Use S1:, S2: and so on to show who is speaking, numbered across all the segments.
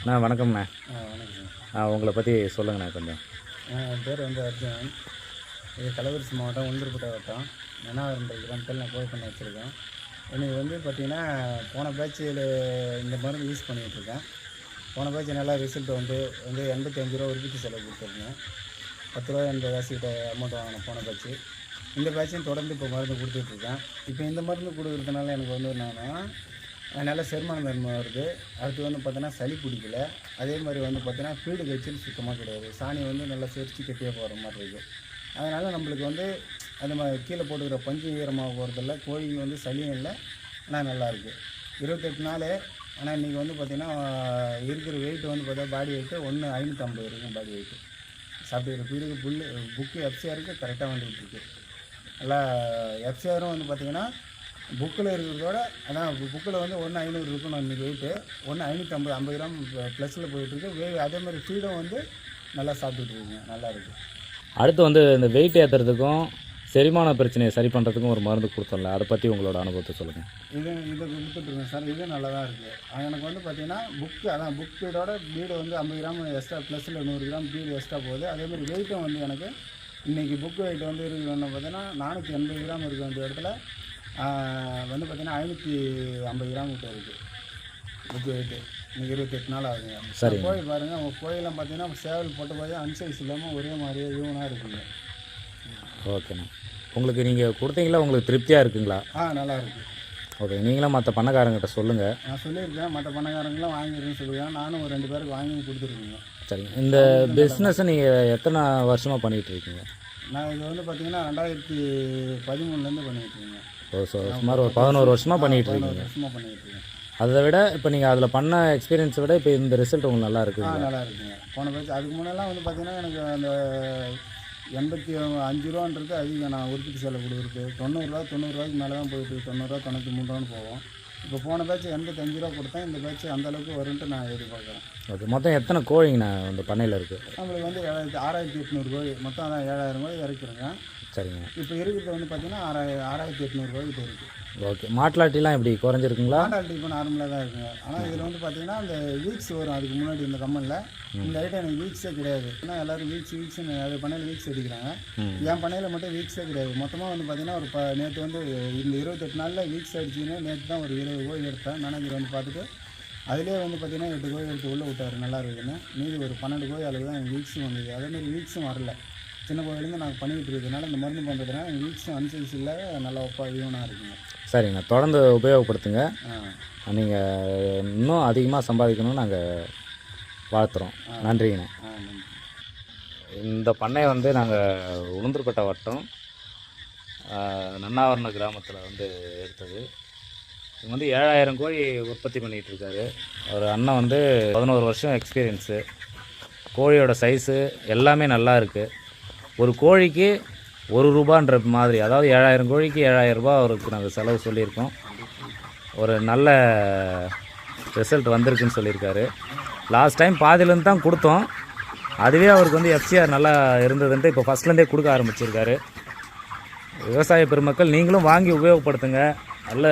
S1: அண்ணா வணக்கம்ண்ணா.
S2: ஆ வணக்கம்.
S1: ஆ உங்களை பற்றி சொல்லுங்கண்ணா கொஞ்சம்.
S2: என் பேர் வந்து அர்ஜுன். இது கள்ளக்குறிச்சி மாவட்டம் உளுந்தூர்பேட்டை வட்டம் நெனாவரம்பை கிராமத்தில் நான் கோயில் பண்ணி வச்சுருக்கேன். எனக்கு வந்து பார்த்திங்கன்னா போன பேட்சில் இந்த மருந்து யூஸ் பண்ணிகிட்ருக்கேன் போன பேட்ச் நல்லா ரிசல்ட் வந்து வந்து எண்பத்தஞ்சு ரூபா உற்பத்தி செலவு கொடுத்துருக்கேன் பத்து ரூபா எண்பது காசுக்கிட்ட அமௌண்ட் வாங்கினேன் போன பேட்ச்சு இந்த பேட்சும் தொடர்ந்து இப்போ மருந்து கொடுத்துட்ருக்கேன் இப்போ இந்த மருந்து கொடுக்குறதுனால எனக்கு வந்து என்னன்னா நல்ல செரிமான தன்மை வருது. அடுத்து வந்து பார்த்தீங்கன்னா சளி பிடிக்கல. அதே மாதிரி வந்து பார்த்தீங்கன்னா ஃபீடு கழிச்சல் சுத்தமாக கிடையாது. சாணி வந்து நல்லா செரிச்சு கட்டியாக போகிற மாதிரி இருக்குது அதனால் நம்மளுக்கு வந்து அந்த மாதிரி கீழே போட்டுக்கிற பஞ்சு ஈரமாக போகிறதில்ல கோழி வந்து சளியும் இல்லை. ஆனால் நல்லாயிருக்கு இருபத்தெட்டு நாள். ஆனால் இன்றைக்கி வந்து பார்த்திங்கன்னா இருக்கிற வெயிட் வந்து பார்த்தா பாடி வெயிட்டு ஒன்று ஐநூற்றம்பது இருக்கும் பாடி வெயிட்டு சாப்பிட்டு ஃபீடுக்கு புல்லு புக்கு எஃப்சிஆருக்கு கரெக்டாக வந்துகிட்டு இருக்குது நல்லா எஃப்சிஆரும் வந்து பார்த்திங்கன்னா புக்கில் இருக்கிறதோட அதான் புக்கில் வந்து ஒன்று ஐநூறு இருக்கணும் இன்றைக்கி வெயிட்டு ஒன்று ஐநூற்றம்பது ஐம்பது கிராம் ப்ளஸில் போயிட்டுருக்கு வே அதே மாதிரி ஃபீடும் வந்து நல்லா சாப்பிட்டுட்டு இருக்குங்க. நல்லா இருக்குது
S1: அடுத்து வந்து இந்த வெயிட் ஏற்றுறதுக்கும் செரிமான பிரச்சனையை சரி பண்ணுறதுக்கும் ஒரு மருந்து கொடுத்தோம்ல. அதை பற்றி உங்களோட அனுபவத்தை சொல்லுங்கள்
S2: இது இது கொடுத்துட்ருக்கேன் சார். இது நல்லா தான் இருக்குது எனக்கு வந்து பார்த்தீங்கன்னா புக்கு அதான் புக் ஃபீடோட பீடு வந்து ஐம்பது கிராம் எக்ஸ்ட்ரா ப்ளஸில் நூறு கிராம் பீடு எக்ஸ்ட்ரா போகுது. அதே மாதிரி வெயிட்டும் வந்து எனக்கு இன்றைக்கி புக் வெயிட் வந்து இருக்குன்னு பார்த்தீங்கன்னா நானூற்றி எண்பது கிராம் இருக்க வேண்டிய இடத்துல வந்து பார்த்தீங்கன்னா ஐநூற்றி ஐம்பது கிராம் கிட்ட இருக்குது புக் வெயிட்டு இன்னைக்கு இருபத்தெட்டு நாள் ஆகுங்க.
S1: சரிங்க.
S2: கோழி பாருங்கள் உங்கள் கோயிலாம் பார்த்தீங்கன்னா சேவல் போட்ட போய் அன்சைஸ் இல்லாமல் ஒரே மாதிரியே ஈவனாக இருக்குங்க.
S1: ஓகேண்ணா. உங்களுக்கு நீங்கள் கொடுத்தீங்களா? உங்களுக்கு திருப்தியாக இருக்குங்களா?
S2: ஆ நல்லா இருக்குது
S1: ஓகே நீங்களும் மற்ற பண்ணக்காரங்கிட்ட சொல்லுங்கள்
S2: நான் சொல்லியிருக்கேன் மற்ற பண்ணக்காரங்களாம் வாங்கிருக்கேன்னு சொல்லுவேன் நானும் ஒரு ரெண்டு பேருக்கு வாங்கி கொடுத்துருக்கீங்க.
S1: சரிங்க. இந்த பிஸ்னஸை நீங்கள் எத்தனை வருஷமாக பண்ணிகிட்டு இருக்கீங்க?
S2: நான் இது வந்து பார்த்தீங்கன்னா ரெண்டாயிரத்தி பதிமூணுலேருந்து பண்ணிகிட்டு இருக்கேன்
S1: ஓ ஸோ சுமார் ஒரு பதினோரு வருஷமாக பண்ணிகிட்டு இருக்கீங்க
S2: வருஷமாக இருக்கேன்
S1: அதை விட இப்போ நீங்கள் அதில் பண்ண எக்ஸ்பீரியன்ஸை விட இப்போ இந்த ரிசல்ட் உங்களுக்கு நல்லா
S2: ஆ நல்லா இருக்குங்க. போன பேச்சு அதுக்கு முன்னெல்லாம் வந்து பார்த்தீங்கன்னா எனக்கு அந்த எண்பத்தி அஞ்சு ரூபான்றது அதிகம். நான் உற்பத்தி செலவு கொடுக்குறது. தொண்ணூறுரூவா தொண்ணூறுரூவாய்க்கு மேலே தான் போயிட்டு. தொண்ணூறுரூவா தொண்ணூற்றி மூணு ரூபான்னு போகும் இப்போ போன பேட்ச் எண்பத்தஞ்சு ரூபா கொடுத்தேன். இந்த பேட்ச் அந்த அளவுக்கு வரும்ன்ட்டு நான் எதிர்பார்க்குறேன்.
S1: ஓகே மொத்தம் எத்தனை கோழிங்கண்ணா இந்த பண்ணையில் இருக்குது
S2: நம்மளுக்கு வந்து ஏழாயிரத்தி ஆறாயிரத்தி எட்நூறு கோழி. மொத்தம் அதான் ஏழாயிரம் கோழி இறக்கிறேங்க
S1: சரிங்க.
S2: இப்போ இருக்கிறது வந்து பார்த்தீங்கன்னா ஆறாயிரம் ஆறாயிரத்தி எட்நூறு கோழிக்கிட்ட இருக்குது
S1: ஓகே. மாட்டுலாட்டிலாம் எப்படி? குறைஞ்சிருக்குங்களா?
S2: காண்டாக்ட் இப்போ நார்மலாக தான் இருக்குங்க. ஆனால் இதில் வந்து பார்த்தீங்கன்னா அந்த வீக்ஸ் வரும். அதுக்கு முன்னாடி இந்த கம்மலில். இந்த ஐட்டம் எனக்கு வீக்ஸே கிடையாது. ஏன்னா எல்லாரும் வீக்ஸ் வீக்ஸ்னு அது பண்ணையில் வீக்ஸ் அடிக்கிறாங்க. என் பண்ணையில் மட்டும் வீக்ஸே கிடையாது. மொத்தமாக வந்து பார்த்தீங்கன்னா ஒரு ப நேற்று வந்து இந்த இருபத்தெட்டு நாளில் வீக்ஸ் அடிச்சுன்னு நேற்று தான் ஒரு இருபது கோழி எடுத்தேன். மேனேஜர் வந்து பார்த்துட்டு அதிலே வந்து பார்த்தீங்கன்னா எட்டு கோழி எடுத்து உள்ளே விட்டாரு. நல்லா இருக்குதுன்னு. மீதி ஒரு பன்னெண்டு கோழி அளவு தான் வீக்ஸும் வந்தது. அதேமாதிரி வீக்ஸும் வரல. சின்ன கோயிலேருந்து நாங்கள் பண்ணிகிட்டு இருக்கிறதுனால இந்த மருந்து பண்ணுறதுனால எனக்கு வீக்ஸும் அன்சைஸ் இல்லை நல்லா ஒப்பா ஈவனாக இருக்குங்க.
S1: சரிங்கண்ணா தொடர்ந்து உபயோகப்படுத்துங்க. நீங்கள் இன்னும் அதிகமாக சம்பாதிக்கணும்னு நாங்கள் வாழ்த்துறோம். நன்றிங்கண்ணா இந்த பண்ணையை வந்து நாங்கள் உளுந்தூர்பேட்டை வட்டம் நன்னாவரண கிராமத்தில் வந்து எடுத்தது. இவங்க வந்து ஏழாயிரம் கோழி உற்பத்தி பண்ணிகிட்டு இருக்காரு. ஒரு அண்ணன் வந்து பதினோரு வருஷம் எக்ஸ்பீரியன்ஸு கோழியோட சைஸு எல்லாமே நல்லா இருக்குது ஒரு கோழிக்கு ஒரு ரூபான்ற மாதிரி அதாவது ஏழாயிரம் கோழிக்கு ஏழாயிரம் ரூபா அவருக்கு நாங்கள் செலவு சொல்லியிருக்கோம். ஒரு நல்ல ரிசல்ட் வந்திருக்குன்னு சொல்லியிருக்காரு. லாஸ்ட் டைம் பாதியிலேருந்து தான் கொடுத்தோம். அதுவே அவருக்கு வந்து எஃப்சிஆர் நல்லா இருந்ததுன்ட்டு இப்போ ஃபஸ்ட்லேருந்தே கொடுக்க ஆரம்பிச்சிருக்காரு. விவசாய பெருமக்கள் நீங்களும் வாங்கி உபயோகப்படுத்துங்க. நல்ல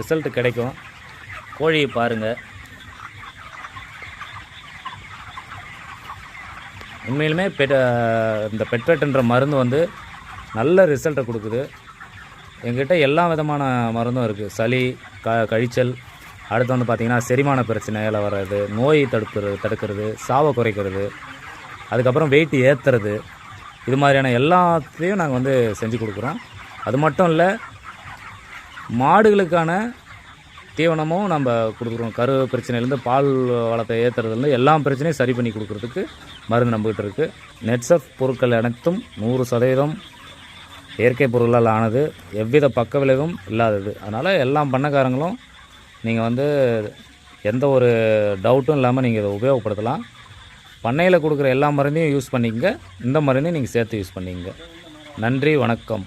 S1: ரிசல்ட் கிடைக்கும். கோழியை பாருங்கள் உண்மையிலுமே பெட் இந்த பெட்வெட்ன்ற மருந்து வந்து நல்ல ரிசல்ட்டை கொடுக்குது. எங்கிட்ட எல்லா விதமான மருந்தும் இருக்குது சளி க கழிச்சல் அடுத்து வந்து பார்த்திங்கன்னா செரிமான பிரச்சனையில் வர்றது நோய் தடுக்கிறது தடுக்கிறது சாவை குறைக்கிறது அதுக்கப்புறம் வெயிட் ஏற்றுறது இது மாதிரியான எல்லாத்தையும் நாங்கள் வந்து செஞ்சு கொடுக்குறோம். அது மட்டும் இல்லை மாடுகளுக்கான தீவனமும் நம்ம கொடுக்குறோம். கரு பிரச்சனையிலேருந்து பால் வளத்தை ஏற்றுறதுலேருந்து எல்லா பிரச்சனையும் சரி பண்ணி கொடுக்குறதுக்கு மருந்து நம்பிக்கிட்டு இருக்குது நெட்ஸப் பொருட்கள் அனைத்தும் நூறு சதவீதம் இயற்கை பொருளால் ஆனது எவ்வித பக்க விளைவும் இல்லாதது. அதனால் எல்லா பண்ணக்காரங்களும் நீங்கள் வந்து எந்த ஒரு டவுட்டும் இல்லாமல் நீங்கள் இதை உபயோகப்படுத்தலாம். பண்ணையில் கொடுக்குற எல்லா மருந்தையும் யூஸ் பண்ணிக்கங்க. இந்த மருந்தையும் நீங்கள் சேர்த்து யூஸ் பண்ணிங்க நன்றி வணக்கம்.